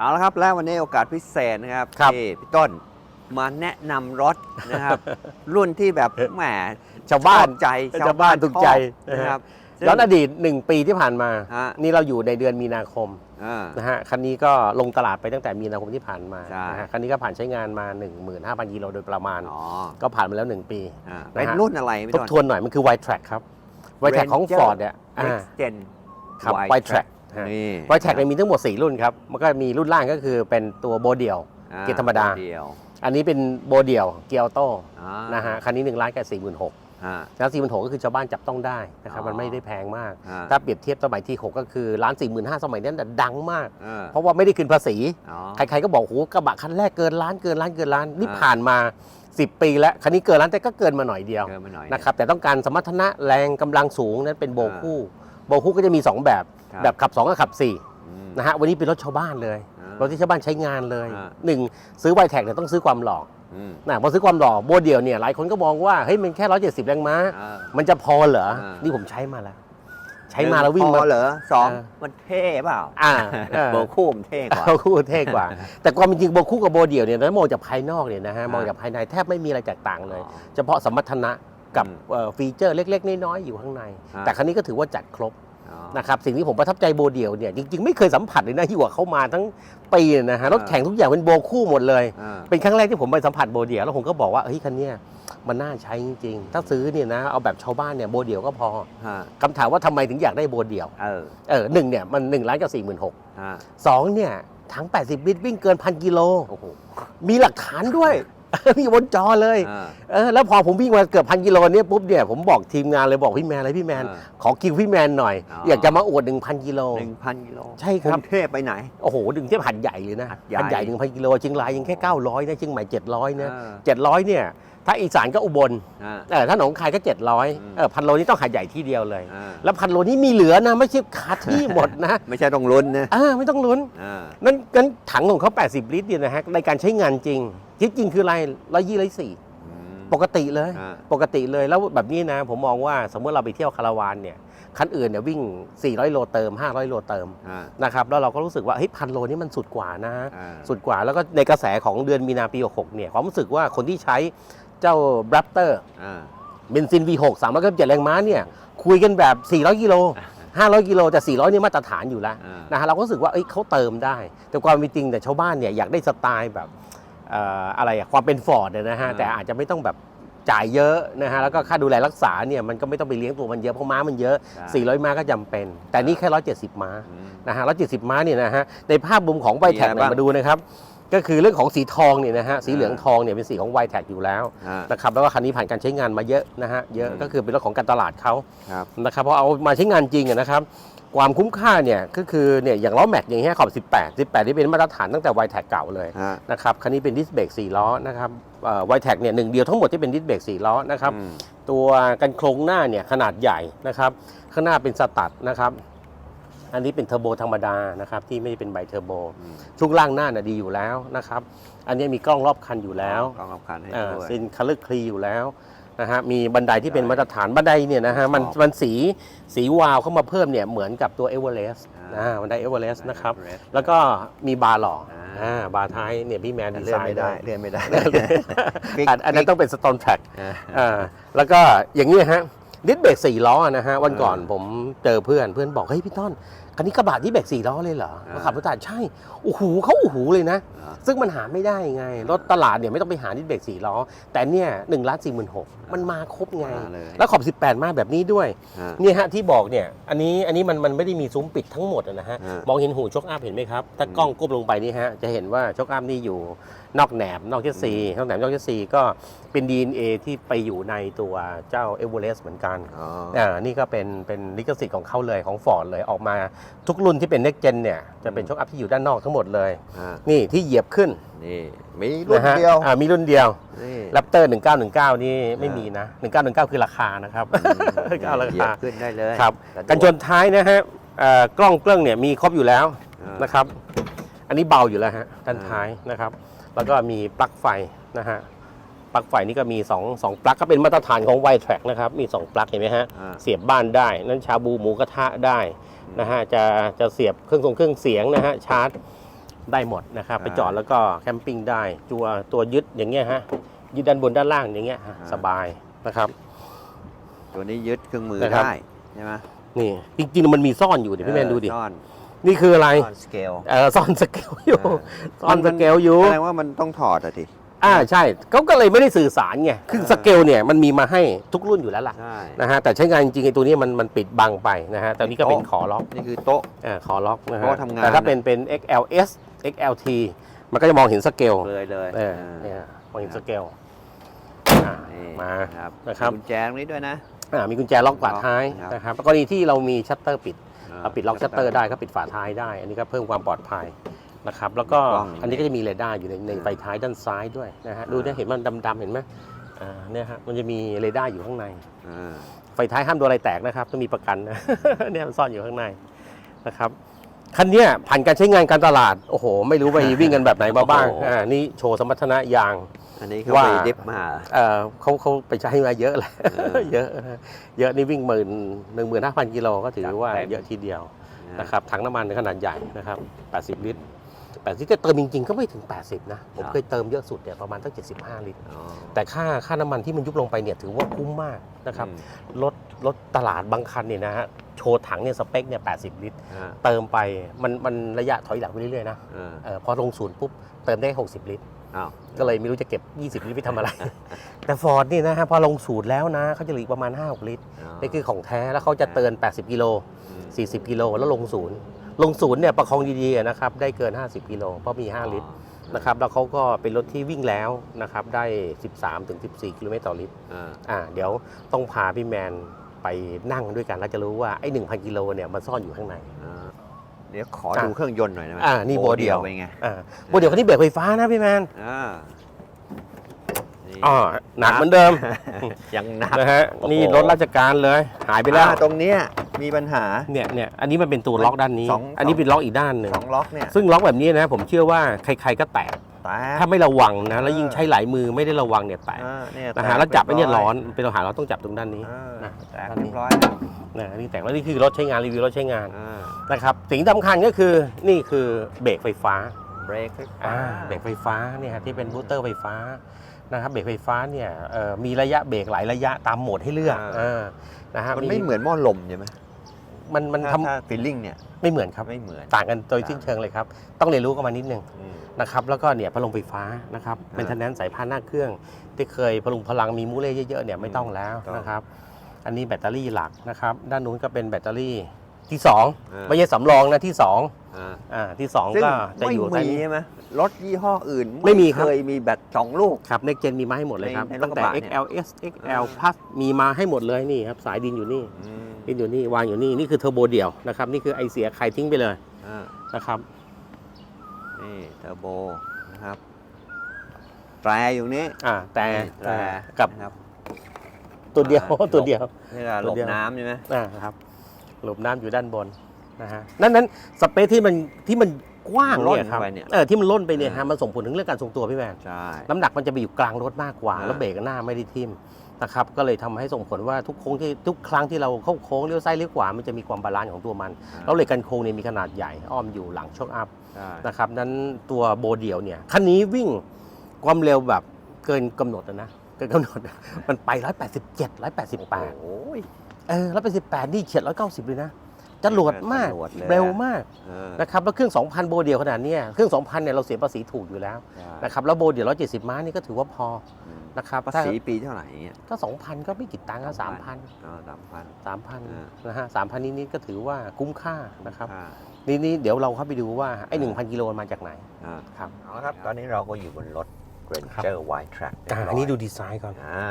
เอาละครับ แล้ววันนี้โอกาสพิเศษนะครับครับที่พี่ต้นมาแนะนำรถนะครับ รุ่นที่แบบแหมชาวบ้านชอบใจชาวบ้านถูกใจ ชอบนะครับซึ่ง ย้อนอดีต 1 ปีที่ผ่านมา ฮะ นี่เราอยู่ในเดือนมีนาคมอ่า นะฮะคันนี้ก็ลงตลาดไปตั้งแต่มีนาคมที่ผ่านมาใช่ นะฮะคันนี้ก็ผ่านใช้งานมา 15,000กิโลโดยประมาณ อ๋อก็ผ่านมาแล้ว 1 ปี อ่านะฮะเป็นรุ่นอะไรพี่ทบต้น ทวนหน่อยมันคือ White Track ครับ White Track ของ Ranger Ford เนี่ยอ่า Next Gen ครับ White White Track ฮะนี่ White Track เนี่ยมีทั้งหมด 4 รุ่นครับ มันก็มีรุ่นล่างก็คือเป็นตัวโบเดียว อ่เกียร์ธรรมดา เดียวอันนี้เป็นโบเดียวเกียร์ออโต้อ่านะฮะ คันนี้1ล้านกับ4 6 0 0 0อ่าแล้ว4 6 0 0ก็คือชาวบ้านจับต้องได้นะครับ อ๋อ มันไม่ได้แพงมากอ่าถ้าเปรียบเทียบสมัยที่ 6 ก็คือล้าน4 5 0 0 0สมัยนั้นแต่ดังมากอ่าเพราะว่าไม่ได้คืนภาษี อ๋อ ใครๆก็บอกโหกระบะคันแรกเกินล้านเกินล้านเกินล้านนี่อ่า ผ่านมา 10 ปีแล้วคันนี้เกินล้านแต่ก็เกินมาหน่อยเดียว เกินมาหน่อย นะครับแต่ต้องการสมรรถนะแรงกำลังสูงนั้นเป็นโบคู่ โบคู่ก็จะมี 2 แบบ ครับ แบบขับ2กับขับอืม 4นะฮะวันนี้เป็นรถชาวบ้านเลย อ่ารถที่ชาวบ้านใช้งานเลยอ่า หนึ่งซื้อไวแท็กเนี่ยต้องซื้อความหล่ออืมนะพอซื้อความหล่อโบเดียวเนี่ยหลายคนก็มองว่าเฮ้ยมันแค่ 170 แรงม้า อ่า มันจะพอเหรอ อ่านี่ นี่ผมใช้มาแล้ว ใช้มาแล้ววิ่งพมา อเหรอสองอ่ามันเท่เปล่าอ่าเออ โบคู่มันเท่กว่า เอาคู่เท่กว่า แต่ความเป็นจริงโบคู่กับโบเดี่ยวเนี่ยถ้ามองจากภายนอกเนี่ยนะฮะอ่ามมองจากภายในแทบไม่มีอะไรแตกต่างเลย อ๋อเฉพาะสมรรถนะกับอืมเอ่อฟีเจอร์เล็ก ๆ น้อยๆอยู่ข้างใน อ่า แต่ครั้นี้ก็ถือว่าจัดครบอ๋อ นะครับสิ่งที่ผมประทับใจโบเดี่ยวเนี่ยจริงๆ ไม่เคยสัมผัสเลยนะที่ว่าเขามาทั้งปีนะฮะรถอ่าแข่งทุกอย่างเป็นโบคู่หมดเลยอ่าเป็นครั้งแรกที่ผมไปสัมผัสโบเดี่ยวแล้วผมก็บอกว่าเฮ้ยคันเนี้ยมันน่าใช้จริงๆ ถ้าซื้อเนี่ยนะเอาแบบชาวบ้านเนี่ยโบเดี่ยวก็พอฮะคำถามว่าทำไมถึงอยากได้โบเดี่ยวเออเออหนึ่งเนี่ยมันหนึ่งล้านกับสี่หมื่นหกฮะสองเนี่ยถัง 80 ลิตรวิ่งเกินพันกิโลโอ้โหมีหลักฐานด้วย มีบนจอเลย อ่า เออแล้วพอผมวิ่งมาเกือบพันกิโลเนี่ยปุ๊บเนี่ยผมบอกทีมงานเลยบอกพี่แมนเลยพี่แมน อ่าขอคิวพี่แมนหน่อย อ๋ออ อยากจะมาอวด1,000กิโล หนึ่งพันกิโลใช่ครับ กงเทพไปไหน โอ้โหดึงเทียบหัดใหญ่เลยนะหัดใหญ่ หัดใหญ่หนึ่งพันกิโลเชียงรายยังแค่900นะเชียงใหม่700นะอ่าเจ็ดร้อยเนี่ยถ้าอีสานก็อุบลอ่า เออถ้าหนองคายก็700อืมเออพันโลนี่ต้องหัดใหญ่ที่เดียวเลย อ่าแล้วพันโลนี่มีเหลือนะไม่ใช่ขาดที่หมดนะไม่ใช่ต้องลุ้นนะเออไม่ต้องลุ้น อ่านั่นงั้นถังของเขา 80 ลิตรเนี่ยนะฮะในการใช้งานจริงที่จริงคืออะไรร้อยยี่ร้อยสี่อืม ปกติเลย อ่า ปกติเลยแล้วแบบนี้นะ ผมมองว่าสมมติเราไปเที่ยวคาราวานเนี่ยคันอื่นเนี่ยวิ่ง 400 โลเติม 500 โลเติมอ่านะครับแล้วเราก็รู้สึกว่าเฮ้ยพันโลนี่มันสุดกว่านะ อ่า สุดกว่าแล้วก็ในกระแสของเดือนมีนาปี 66 เนี่ยความรู้สึกว่าคนที่ใช้ เจ้า Raptor อ่า เบนซิน V6 397แรงม้าเนี่ยคุยกันแบบ 400 กิโล 500 กิโลแต่ 400นี่มาตรฐานอยู่แล้วอ่านะฮะเราก็รู้สึกว่าเอ้ยเขาเติมได้ แต่ความเป็นจริงแต่ชาวบ้านเนี่ยอยากได้สไตล์แบบเอ่ออะไรอะความเป็นฟอร์ดนะฮะแต่อาจจะไม่ต้องแบบจ่ายเยอะนะฮะ แล้วก็ค่าดูแลรักษาเนี่ยมันก็ไม่ต้องไปเลี้ยงตัวมันเยอะเพราะม้ามันเยอะใช่400 ม้าก็จำเป็น แต่นี่แค่ 170 ม้าอืม นะฮะ 170 ม้าเนี่ยนะฮะในภาพมุมของไวแท็กมีอะไรบ้าง มาดูนะครับ ก็คือเรื่องของสีทองเนี่ยนะฮะสีเหลืองทองเนี่ยเป็นสีของไวแท็กอยู่แล้วอ่านะครับแล้วก็คันนี้ผ่านการใช้งานมาเยอะนะฮะเยอะอืม ก็คือเป็นเรื่องของการตลาดเขาครับ นะครับพอเอามาใช้งานจริงอะนะครับความคุ้มค่าเนี่ยก็คือเนี่ยอย่างล้อแม็กอย่างเงี้ยขอบ 18 18ที่เป็นมาตรฐานตั้งแต่ไวแท็กเก่าเลย ฮะนะครับคันนี้เป็นดิสเบรก4ล้อนะครับไวแท็กเนี่ยหนึ่งเดียวทั้งหมดที่เป็นดิสเบรก4ล้อนะครับอืมตัวกันโครงหน้าเนี่ยขนาดใหญ่นะครับข้างหน้าเป็นสตัดนะครับ อันนี้เป็นเทอร์โบธรรมดานะครับที่ไม่ได้เป็นไบเทอร์โบอืมช่วงล่างหน้าน่ะดีอยู่แล้วนะครับอันนี้มีกล้องรอบคันอยู่แล้วกองรับคันให้อ่าด้วยซินคัลเลอร์คลีอยู่แล้วนะฮะมีบันไดที่เป็นมาตรฐานบันไดเนี่ยนะฮะมันอ๋อมันสีสีวาวเข้ามาเพิ่มเนี่ยเหมือนกับตัวเอเวอเรสต์อ่านะบันไดเอเวอเรสต์นะครับ Everest แล้วก็มีบาร์หล่ออ่าอ่าบาร์ท้ายเนี่ยพี่แมนดีเลื่ไซอนไม่น์ได้ได้เลื่อนไม่ได้อันอันนั้นต้องเป็นสตอ n แทร็กอ่าอ่าแล้วก็อย่างนี้ฮะดิสเบรกสี่ล้อนะฮะวันก่อนอ่าผมเจอเพื่อนเพื่อนบอกเฮ้ยพี่ต้น คันนี้กระบะดิสเบรกสี่ล้อเลยเหรออ่าเขาขับรถตัดใช่โอ้โหเขาโอ้โหเลยนะเหรอซึ่งมันหาไม่ได้ไง รถตลาดเนี่ยไม่ต้องไปหาดิสเบรกสี่ล้อ แต่เนี่ยหนึ่งล้านสี่หมื่นหกมันมาครบไงมาเลยแล้วขอบ 18 มาแบบนี้ด้วยฮะเนี่ยฮะที่บอกเนี่ยอันนี้อันนี้มันมันไม่ได้มีซุ้มปิดทั้งหมดอะนะฮะอ่ามมองเห็นหูชกอัพเห็นไหมครับ ถ้ากล้องก้มลงไปนี่ฮะจะเห็นว่าชกอัพนี่อยู่นอกแหนบนอกเชสซีนอกแหนบนอกเชสซีก็เป็น DNA ที่ไปอยู่ในตัวเจ้าเอเวอเรสต์เหมือนกันอ๋ออ่านี่ก็เป็นเป็นลิขสิทธิ์ของเขาเลยของฟอร์ดเลยออกมาทุกรุ่นที่เป็น next gen เนี่ยจะเป็นชกอัพที่อยู่ด้านนอกทั้งหมดเลยฮะนี่ที่เหยียบขึ้นนี่มีรุ่นนะฮะเดียวอ่ามีรุ่นเดียวนี่ แรปเตอร์1919 นี่ไม่มีนะ 1919 คือราคานะครับ ก็เอาราเหยียคาบขึ้นได้เลยครับระโดดกันชนท้ายนะฮะเอ่อกล้องเครื่องเนี่ยมีครบอยู่แล้วอ่านะครับ อันนี้เบาอยู่แล้วฮะด้านอ่าท้ายนะครับ แล้วก็มีปลั๊กไฟนะฮะปลั๊กไฟนี่ก็มี2 2ปลั๊กก็เป็นมาตรฐานของ y t r a c k นะครับมี 2 ปลั๊กเห็นไหมฮะอ่าเสียบบ้านได้ นั้นชาบูหมูกระทะได้ นะฮะจะจะเสียบเครื่องส่งเครื่องเสียงนะฮะชาร์จได้หมดนะครับอ่าไปจอดแล้วก็แคมปิ้งได้ตัวตัวยึดอย่างเงี้ยฮะยึดด้านบนด้านล่างอย่างเงี้ยฮะอ่าสบายนะครับ ตัวนี้ยึดเครื่องมือนะครับ ได้ใช่ไหมนี่จริงๆมันมีซ่อนอยู่เดี๋ยวพี่แมนดูดิซ่อนนี่คืออะไรซ่อนสเกลเออซ่อนสเกลอยู่ซ่อนสเกลอยู่แสดงว่ามันต้องถอดอะที อ่าใช่เขาก็เลยไม่ได้สื่อสารไงคือสเกลเนี่ยมันมีมาให้ทุกรุ่นอยู่แล้วล่ะใช่ นะฮะแต่ใช้งานจริงๆไอ้ตัวนี้มันมันปิดบังไปนะฮะแต่นี่ก็เป็นขอล็อกนี่คือโต๊ะ อ่าขอล็อกนะฮะโต๊ะทำงาน แต่ถ้าเป็นเป็น XLS XLT มันก็จะมองเห็นสเกลเลยเลยเอออ่าเนี่ยมองเห็นสเกลอ่านี่มา ครับนะครับ มีกุญแจตรงนี้ด้วยนะ อ่ามีกุญแจล็อกฝาท้ายครับ นะครับกรณีที่เรามีชัตเตอร์ปิดเราปิดล็อกชัตเตอร์ได้ก็ปิดฝาท้ายได้ อันนี้ก็เพิ่มความปลอดภัย นะครับแล้วก็กล้อง อันนี้ก็จะมีเรดาร์อยู่ในในไฟท้ายด้านซ้ายด้วยนะฮะอ่าดูเนี่ยเห็นมันดำๆเห็นไหมอ่าเนี่ยฮะมันจะมีเรดาร์อยู่ข้างใน อ่าไฟท้ายห้ามโดนอะไรแตกนะครับต้องมีประกันนะ เนี่ยมันซ่อนอยู่ข้างในนะครับคันเนี้ยผ่านการใช้งานการตลาดโอ้โห ไม่รู้ไปวิ่งกันแบบไหนมาบ้างอ่านี่โชว์สมรรถนะยาง อันนี้เขาว่า ไปดิฟมา เอ่อเขาเขาไปใช้มาเยอะแหละ เออ เยอะเยอะนี่วิ่งหมื่นหนึ่งหมื่นห้าพันกิโลก็ถือว่าครับเยอะทีเดียวนะนะครับถังน้ำมันขนาดใหญ่นะครับ 80 ลิตร 80ลิตรแต่เติมจริงๆ ก็ไม่ถึง 80 นะ ผมเคยเติมเยอะสุดเนี่ยประมาณตั้ง 75 ลิตร อ๋อ แต่ค่าค่าน้ำมันที่มันยุบลงไปเนี่ยถือว่าคุ้มมากนะครับอืม รถรถตลาดบางคันเนี่ยนะฮะโชว์ถังเนี่ยสเปคเนี่ย80 ลิตรเติมไปมันมันระยะถอยหลังไปเรื่อยๆนะอ่าเออพอลงศูนย์ปุ๊บเติมได้ 60 ลิตร อ้าว ก็เลยไม่รู้จะเก็บ 20 ลิตรไปทำอะไร แต่ฟอร์ดนี่นะฮะพอลงสูตรแล้วนะเขาจะเหลืออกประมาณ5-6ลิตรนี่คือของแท้แล้วเขาจะเตือน 80 กิโล ม40 กิโลแล้วลงศูนย์ ลงศูนย์เนี่ยประคองดีๆนะครับได้เกิน 50กิโลเพราะมี 5 ลิตรนะครับแล้วเขาก็เป็นรถที่วิ่งแล้วนะครับได้ 13ถึง14กิโลเมตรต่อลิตรอ่าอ่าเดี๋ยวต้องพาพี่แมนไปนั่งด้วยกันแล้วจะรู้ว่าไอ้1,000กิโลเนี่ยมันซ่อนอยู่ข้างใน อ่าเดี๋ยวขออะดูเครื่องยนต์หน่อยได้ไหมอ่านี่โบเดียว เป็นไงอ่าโมเดี๋ยวคันนี้เบรกไฟฟ้านะพี่แมนอ่าอ๋อหนักเหมือนเดิมยังหนักนะฮะโอ้โหนี่รถราชการเลย หายไปแล้วอ่าตรงเนี้ย มีปัญหา เนี่ยเนี่ยอันนี้มันเป็นตัวล็อกด้านนี้ สอง อันนี้เป็นล็อกอีกด้านหนึ่งสองล็อกเนี่ยซึ่งล็อกแบบนี้นะผมเชื่อว่าใครๆก็แตก แตกถ้าไม่ระวังนะแล้วยิ่งเออใช้หลายมือไม่ได้ระวังเนี่ยแตกอ่าเนี่ยนะฮะตกแล้วจับไอ้เนี่ยรีร้อนเป็นปัญหาเราต้องจับตรงด้านนี้ อ่านะแตกเรียบร้อยแล้วนะนี่แตกแล้วนี่คือรถใช้งานรีวิวรถใช้งานอ่านะครับสิ่งสำคัญก็คือนี่คือเบรกไฟฟ้าเบรกไฟฟ้าอ่าเบรกไฟฟ้าเนี่ยฮะที่เป็นบูสเตอร์ไฟฟ้านะครับเบรกไฟฟ้าเนี่ยเอ่อมีระยะเบรกหลายระยะตามโหมดให้เลือกเออนะฮะมันไม่เหมือนหม้อลมใช่ไหม มันมันถ้าทำถ้าฟีลลิ่งเนี่ยไม่เหมือนครับไม่เหมือน ต่างกันโดยสิ้นเชิงเลยครับ ต้องเรียนรู้กันมานิดนึงอืมนะครับแล้วก็เนี่ยพัดลมไฟฟ้านะครับอ่าเป็นทันแนนสายพานหน้าเครื่อง ที่เคยพลุงพลังมีมูเล่เยอะๆเนี่ยไม่ต้องแล้วต้องนะครับ อันนี้แบตเตอรี่หลักนะครับ ด้านนู้นก็เป็นแบตเตอรี่ ที่อ่า2ไม่ใช่สำรองนะที่2อ่า อ่าที่ซึ่ง2ก็จะไม่อยู่มีท่านี้ ใช่ไหมรถยี่ห้ออื่นไม่มีครับ เคยมีแบตสองลูก ครับเน็กเจนมีมาให้หมดเลยครับ ในในรถตั้งแต่กระบะเนี่ย XLS XL อ่า Plus มีมาให้หมดเลยนี่ครับสายดินอยู่นี่อืมดินอยู่นี่วางอยู่นี่นี่คือเทอร์โบเดี่ยวนะครับนี่คือไอเสียใครทิ้งไปเลยอ่านะครับนี่เทอร์โบนะครับแตรอยู่นี้อ่าแต่นี่แตรกับนะครับ ตัวเดียวอ่า ตัวเดียวนี่ก็หตัลวบเดียว น้ำใช่ไหมอ่าครับ หลบน้ำอยู่ด้านบนนะฮะนั้นนั้นสเปซที่มันที่มันกว้างล่นเนี่ยครับเข้าไปเนี่ยเออที่มันล่นไปเนี่ยอ่าฮะมันส่งผลถึงเรื่องการทรงตัวพี่แมนใช่น้ำหนักมันจะไปอยู่กลางรถมากกว่าอ่า แล้วเบรกหน้าไม่ได้ทิ่มนะครับก็เลยทำให้ส่งผลว่าทุกโค้งที่ทุกครั้งที่เราเข้าโค้งเลี้ยวซ้ายเลี้ยวขวามันจะมีความบาลานซ์ของตัวมันแล้วเหล็กกันโค้งเนี่ยมีขนาดใหญ่อ้อมอยู่หลังช็อคอัพใช่นะครับนั้นตัวโบเดียวเนี่ยคันนี้วิ่งความเร็วแบบเกินกำหนดอะนะเกินกำหนดมันไป 187 188โอ้ย เออแล้วเป็น 18 นี่เฉียด 190 เลยนะจรวดมากจรวดเลยเร็วมากเออ นะครับแล้วเครื่อง 2,000 โบเดียวขนาดเนี้ยเครื่อง 2,000 เนี่ยเราเสียภาษีถูกอยู่แล้วใช่นะครับแล้วโบเดียว 170 ม้านี่ก็ถือว่าพออืมนะครับภาถ้าษีปีเท่าไหร่อย่างเงี้ยถ้า2,000 ก็ไม่กี่ตังค์ก็3,000 อ๋อสามพันอ่า3,000นะฮะ3,000นิดๆก็ถือว่าคุ้มค่านะครับค่านี่นี่เดี๋ยวเราเข้าไปดูว่าไอ้1,000กิโลมันมาจากไหนอ่า ครับ เอาละครับ ตอนนี้เราก็อยู่บนรถ Ranger Wide Track อ่าอันนี้ดูดีไซน์ก่อน อ่า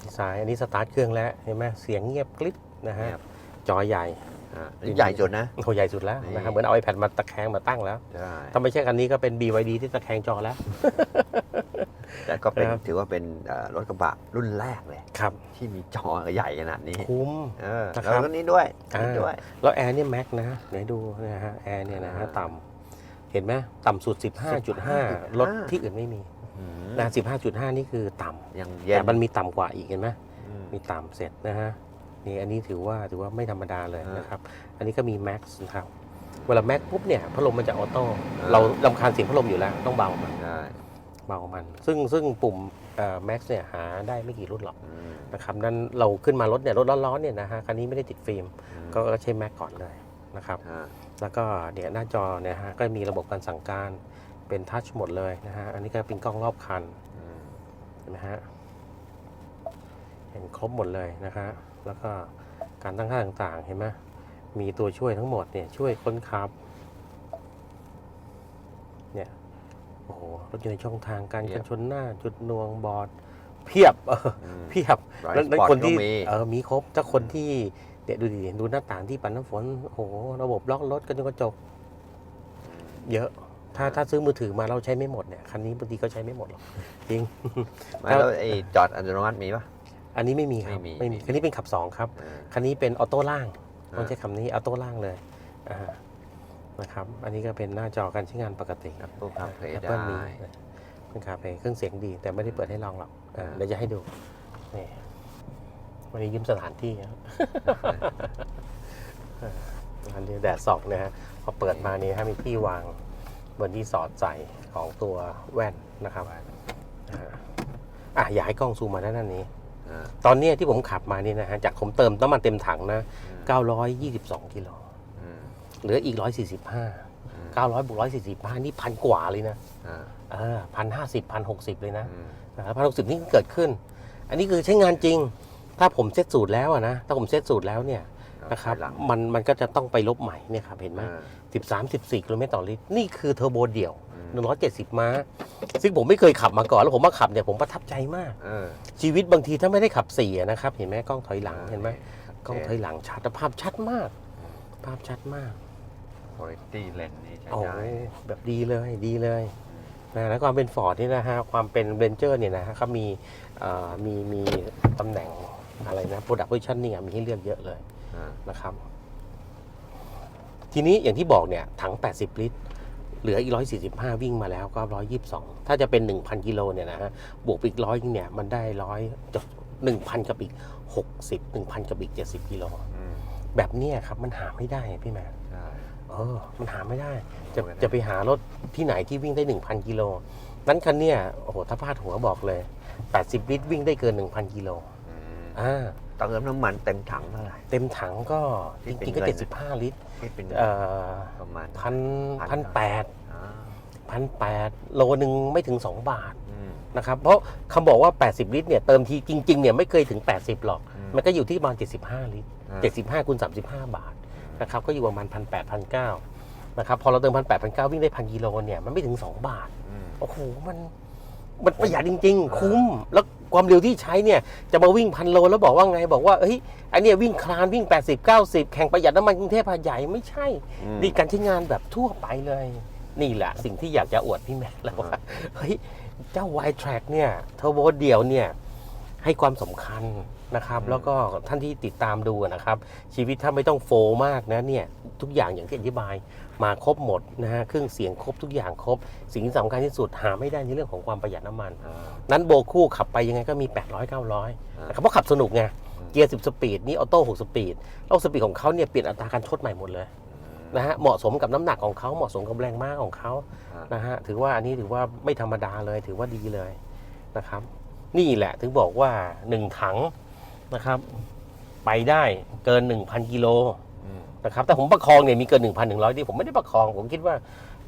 ดีไซน์อันนี้สตาร์ทเครื่องแล้วเห็นไหมเสียงเงียบกริบนะฮะเงียบจอใหญ่อ่าใหญ่สุดนะโหใหญ่สุดแล้วนี่นะครับเหมือนเอา iPad มาตะแคงมาตั้งแล้วใช่ถ้าไม่ใช่คันนี้ก็เป็น BYD ที่ตะแคงจอแล้ว แต่ก็เป็นนะครับถือว่าเป็นเอ่อรถกระบะรุ่นแรกเลยครับ ที่มีจอใหญ่ขนาดนี้ คุ้มเออนะครับแล้วก็นี้ด้วยอ่านี่ด้วยแล้วแอร์เนี่ยแม็กนะไหนดูนะฮะแอร์เนี่ยนะฮะอ่าต่ำเห็นไหมต่ำสุด 15.5 รถที่อื่นไม่มีอืมนะ15.5 นี่คือต่ำ ยังเย็นแต่มันมีต่ำกว่าอีกเห็นไหมอืมมีต่ำเสร็จนะฮะนี่อันนี้ถือว่าถือว่าไม่ธรรมดาเลยอ่านนะครับ อันนี้ก็มีแม็กซ์นะครับ เวลาแม็กปุ๊บเนี่ยพัดลมมันจะออโต้อ่าเราลำคาญเสียงพัดลมอยู่แล้วต้องเบามันได้เบามัน ซึ่งซึ่งปุ่มแม็กซ์เนี่ยหาได้ไม่กี่รุ่นหรอกอืมนะครับนั้นเราขึ้นมารถเนี่ยรถร้อนๆเนี่ยนะฮะคันนี้ไม่ได้ติดฟิล์มอืมก็ก็ใช้แม็กก่อนเลยนะครับ ฮะแล้วก็เดี๋ยวหน้าจอเนี่ยฮะก็มีระบบการสั่งการเป็นทัชหมดเลยนะฮะ อันนี้ก็เป็นกล้องรอบคันอืมเห็ นไหมฮะเห็นครบหมดเลยนะฮะแล้วก็การตั้งค่าต่างๆเห็นไหมมีตัวช่วยทั้งหมดเนี่ยช่วยคนขับเนี่ยโอ้โหรถอยู่ในช่องทางการกันชนหน้าจุดหน่วงบอดเพียบเอออืมเพียบไรแล้วสแล้วปอร์ตคนก็ที่มีเออมีครบถ้าคนที่เดี๋ยวดูดิดูหน้าต่างที่ปัดน้ำฝนโอ้โหระบบล็อกรถกันจนกระจกเยอะ ถ้าถ้าซื้อมือถือมาเราใช้ไม่หมดเนี่ยคันนี้บางทีก็ใช้ไม่หมดหรอกจริงไม่แล้วไอ้จอดอัตโนมัติมีปะ อันนี้ไม่มีครับไม่มีไม่มี คันนี้เป็นขับ2ครับอ่าคันนี้เป็นออโต้ล่างต้องอ่าใช้คำนี้ออโต้ล่างเลยอ่านะครับ อันนี้ก็เป็นหน้าจอการใช้งานปกติ Apple CarPlay แอปเปิลได้ มีเป็นคาเพเครื่องเสียงดี แต่ไม่ได้เปิดให้ลองหรอกอ่าอ่าเดี๋ยวจะให้ดูนี่วันนี้ยืมสถานที่ครับอ่าอันนี้แดดส่องนะฮะพอเปิดมานี่ฮะมีที่วาง บนที่สอดใส่ของตัวแว่นนะครับอ่าอะอยากให้กล้องซูมมาด้านนี้อ่าตอนเนี้ยที่ผมขับมานี่นะฮะ จากผมเติมน้ำมันเต็มถังนะอืม922 กิโลอืมเหลืออีก 145อืม900บวก145 นี่พันกว่าเลยนะอ่าเออพันห้าสิบพันหกสิบเลยนะอืมพันหกสิบนี่เกิดขึ้น อันนี้คือใช้งานจริง ถ้าผมเซตสูตรแล้วอะนะ ถ้าผมเซตสูตรแล้วเนี่ยนะครับหลังมันมันก็จะต้องไปลบใหม่เนี่ยครับเห็นไหม อ่าสิบสามสิบสี่กิโลเมตรต่อลิตร นี่คือเทอร์โบเดี่ยวอืมหนึ่งร้อยเจ็ดสิบม้า ซึ่งผมไม่เคยขับมาก่อน แล้วผมมาขับเนี่ยผมประทับใจมาก เออชีวิตบางทีถ้าไม่ได้ขับสี่อะนะครับ เห็นไหมกล้องถอยหลังเห็นไหมกล้องถอยหลังชัดแต่ภาพชัดมาก ภาพชัดมาก คุณภาพเลนนี่ใช้โอ้โหได้แบบดีเลยดีเลยนะแล้วความเป็นฟอร์ดนี่นะฮะความเป็นเบนเจอร์เนี่ยนะฮะเขามีเอ่อมีมีตำแหน่งอะไรนะ Product Positioning อะมีให้เลือกเยอะเลยอ่านะครับ ทีนี้อย่างที่บอกเนี่ยถัง 80 ลิตร เหลืออีก 145 วิ่งมาแล้วก็ 122 ถ้าจะเป็น 1,000 กิโลเนี่ยนะฮะบวกไปอีกร้อยเนี่ยมันได้ร้อยหนึ่งพันกับอีก 60 1,000 กับอีก 70 กิโลอืมแบบเนี้ยครับมันหาไม่ได้พี่แมนใช่เออมันหาไม่ได้ จะไม่ได้จะไปหารถที่ไหนที่วิ่งได้ 1,000 กิโลนั้นคันเนี้ยโอ้โหถ้าพลาดหัวบอกเลย 80 ลิตรวิ่งได้เกิน 1,000 กิโลอืมอ่า เติมน้ำมันเต็มถังเท่าไหร่ เต็มถังก็ที่จเป็นริงๆก็เงิน 75 ลิตรที่เป็นเอ่อประมาณพันพัพันนแปดอ่าพันแปดโลหนึ่งไม่ถึง 2 บาทอืมนะครับ เพราะคำบอกว่า 80 ลิตรเนี่ยเติมทีจริงๆเนี่ยไม่เคยถึง 80 หรอก อืมมันก็อยู่ที่ประมาณ 75 ลิตร อ่า 75คูณ35 บาทนะครับก็อยู่ประมาณ 1 8 0 0 1,900นะครับพอเราเติม 1 8 0 0 1,900 วิ่งได้พันกิโลเนี่ยมันไม่ถึง 2 บาท อืม โอ้โหมันมันประหยัดจริง ๆ คุ้ม แล้ว ความเร็วที่ใช้เนี่ยจะมาวิ่งพันโลแล้วบอกว่าไงบอกว่าเฮ้ยอันเนี้ยวิ่งคลานวิ่ง 80 90 แข่งประหยัดน้ำมันกรุงเทพหาดใหญ่ไม่ใช่อืมนี่การใช้งานแบบทั่วไปเลย นี่แหละสิ่งที่อยากจะอวดพี่แม็กซ์แล้วว่าเฮ้ยเจ้า y t r a c เนี่ยเทอร์โบเดี่ยวเนี่ยให้ความสำคัญ นะครับอืมแล้วก็ท่านที่ติดตามดูนะครับ ชีวิตถ้าไม่ต้องโฟมากนะเนี่ยทุกอย่างอย่างที่อธิบายมาครบหมดนะฮะเครื่องเสียงครบทุกอย่างครบ สิ่งที่สำคัญที่สุดหาไม่ได้ในเรื่องของความประหยัดน้ำมันอ่านั้นโบคู่ขับไปยังไงก็มี 800 900นะครับเพราะขับสนุกไงอืมเกียร์ 10 สปีดนี่ออโต้6สปีดแล้วสปีดของเขาเนี่ยเปลี่ยนอัตราการชดใหม่หมดเลยนะฮะเหมาะสมกับน้ำหนักของเขาเหมาะสมกับแรงม้าของเขาอ่านะฮะถือว่าอันนี้ถือว่าไม่ธรรมดาเลยถือว่าดีเลยนะครับ นี่แหละถึงบอกว่า 1 ถัง นะครับ ไปได้เกิน 1,000กิโลอืมนะครับแต่ผมประคองเนี่ยมีเกิน 1,100ที่ผมไม่ได้ประคอง ผมคิดว่า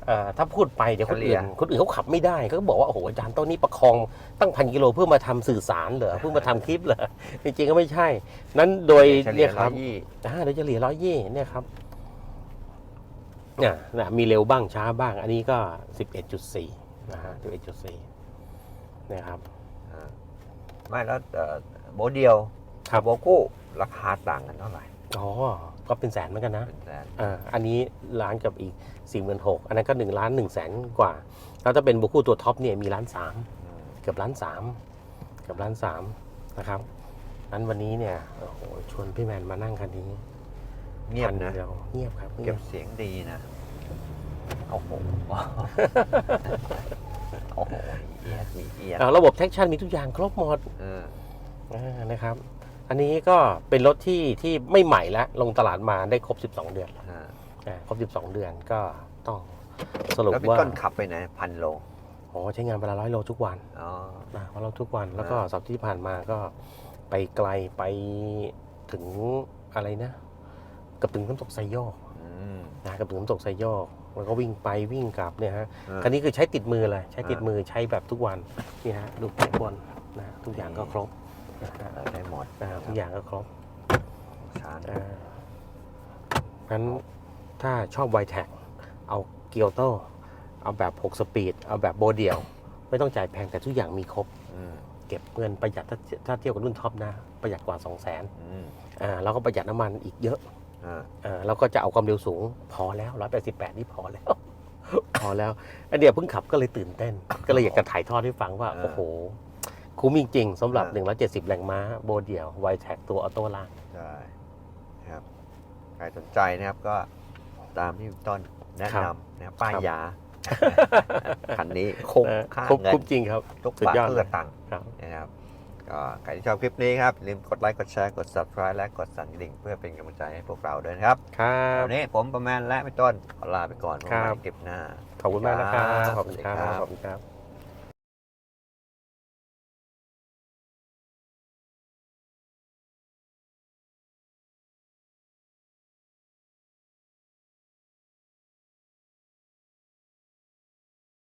เอ่อถ้าพูดไปเดี๋ยวคนเฉลี่อื่ยนคนอื่นเขาขับไม่ได้เขาก็บอกว่าโอ้โหอาจารย์ต้นนี้ประคองตั้งพันกิโลเพื่อมาทำสื่อสารเหรอเพื่อมาทำคลิปเหรอจริงๆก็ไม่ใช่ นั้นโดยเฉลี่เนี่ยยคร้อรัยบยี่อ่าโดยเฉลี่ยร้อยยี่เนี่ยครับเนี่ยนะมีเร็วบ้างช้าบ้าง อันนี้ก็11.4นะฮะ11.4นะครับอ่าไม่แล้วเอ่อโบทเดียว ครับ โบคู่ราคาต่างกันเท่าไหร่ อ๋อ ก็เป็นแสนเหมือนกันนะเป็นแสน อ่าอันนี้ล้านกับอีก4 6 0 0 0อันนั้นก็1ล้าน1แสนกว่า แล้วถ้าเป็นบุคู่ตัวท็อปเนี่ยมีล้านสามอืมเกือบล้านสามเกือบล้านสามนะครับนั้นวันนี้เนี่ยโอ้โหชวนพี่แมนมานั่งคันนี้เงียบคันะ เดียวเงียบครับเงีเก็ยบบเสียงดีนะ โอ้โห โอ้โหเอียดมีเอียดอ่าระบบแท็กชั่นมีทุกอย่างครบหมดเออ อ่านะครับ อันนี้ก็เป็นรถที่ที่ไม่ใหม่แล้วลงตลาดมาได้ครบ 12 เดือนแล้วอ่าอ่าครบ 12 เดือนก็ต้องสรุปแล้วพี่ว่าต้นขับไปไหนพันโลโอ้ใช้งานเวลาร้อยโลทุกวันอ๋อ นะวันเราทุกวันแล้วก็อ่าสัปดาห์ที่ผ่านมาก็ไปไกลไปถึงอะไรนะเกับถึงน้ำตกไซโยกอืมนะเกับถึงน้ำตกไซโยกแล้วก็วิ่งไปวิ่งกลับเนี่ยฮะอ่าคันนี้คือใช้ติดมือเลย ใช้ติดอ่ามืมือใช้แบบทุกวันนี่ฮะดูข้างบนนะทุกอย่างก็ครบนะฮะเออ ได้หมดอ่าทุกอย่างก็ครบชาร์จอ่างั้นถ้าชอบไวแท็กเอาเกียวโตเอาแบบ 6 สปีด เอาแบบโบเดียว ไม่ต้องจ่ายแพงแต่ทุกอย่างมีครบอืมเก็บเงินประหยัดถ้าถ้าเทียบกับรุ่นท็อปนะ ประหยัดกว่า 2 0 0 0 0นอืมอ่าแล้วก็ประหยัดน้ำมันอีกเยอะอ่าอ่าแล้วก็จะเอาความเร็วสูง พอแล้ว 188 นี่พอแล้ว พอแล้วอันเดียวเพิ่งขับก็เลยตื่นเต้น ก็เลยอยากจะถ่ายทอดให้ฟังว่า โอ้โห คุ้มจริงๆสำหรับ 170 แรงม้า โบเดียวไวแท็กตัวออโต้ล่าง ใช่ครับใครสนใจนะครับก็ตามที่พี่ต้นแนะครับ นำนะครับป้ายครับยาคันนี้คุ้มเออค่าคุ้มเงินคุ้มจริงครับ ทุกสุดบาทยอดทุกเลสยตังค์ครับ นะครับก็ใครที่ชอบคลิปนี้ครับอย่าลืมกดไลค์กดแชร์กด subscribe และกดสั่นกระดิ่งเพื่อเป็นกำลังใจให้พวกเราด้วยนะครับครับวันนี้ผมประมาณและพี่ต้นขอลาไปก่อนพบครักันบใหม่คลิปหน้า ขอบคุณมากนะครับครับ ขอบคุณครับสวัสดีครับขอบคุณครับ